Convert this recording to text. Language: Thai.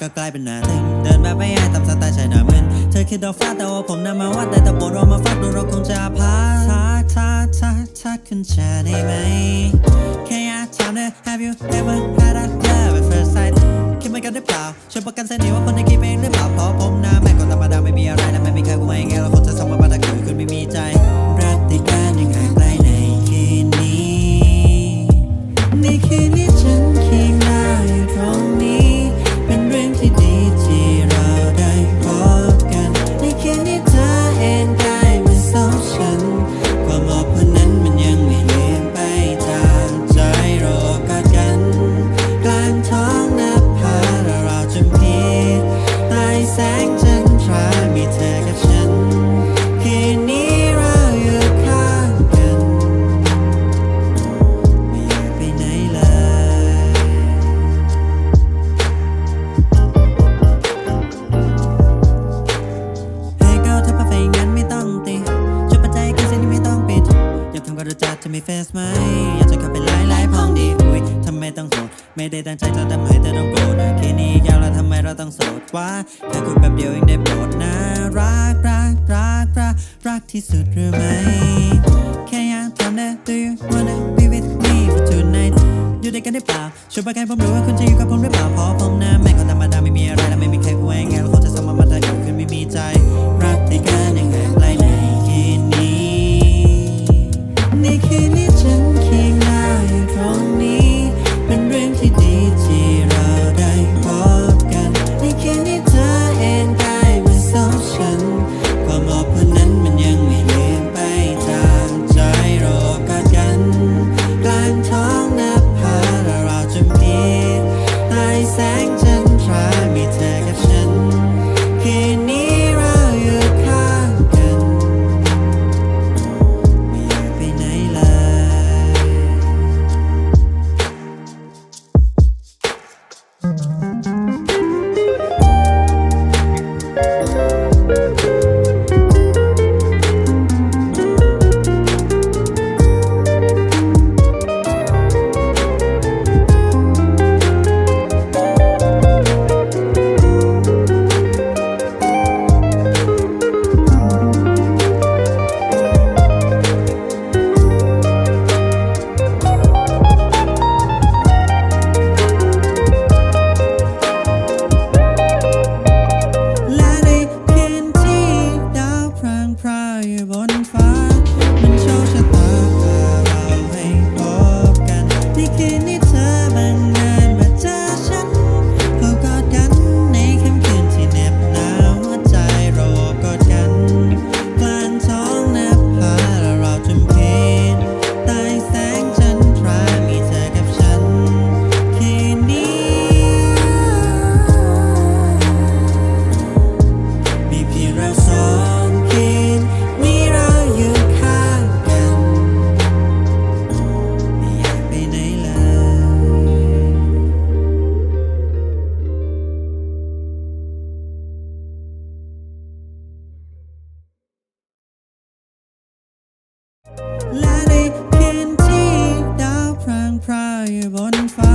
ก็กลายเป็นหน้าหนึ่งเดินแบบไม่อายตามสไตล์ชายหน้ามึนเธอคิดดอกฟ้าแต่ว่าผมนำมาวาดแต่ตะโบนเรามาฟัดดูเราคงจะพาทักทักทักทักขึ้นแชร์ได้ไหมแค่อยากถามเลย Have you ever had a love at first sight คิดเหมือนกันหรือเปล่าช่วยประกันเส้นนี้ว่าคนที่คิดเองหรือเปล่าเพราะผมหน้าแม่ก็ธรรมดาไม่มีอะไรและไม่มีใครกูไม่เองเราคนจะส่งมาตรฐาน ฟซไหมอยากจะกลับเป็นไล่ไล่พองดีอุ้ยทำไมต้องโสดไม่ได้ตั้งใจจะทำให้เธอต้องโกรธแค่นี้ยาวแล้วทำไมเราต้องโสดวะแค่คุยแป๊บเดียวเองได้โปรดนะรักรักรักรักรักที่สุดหรือไหม fire bonfire.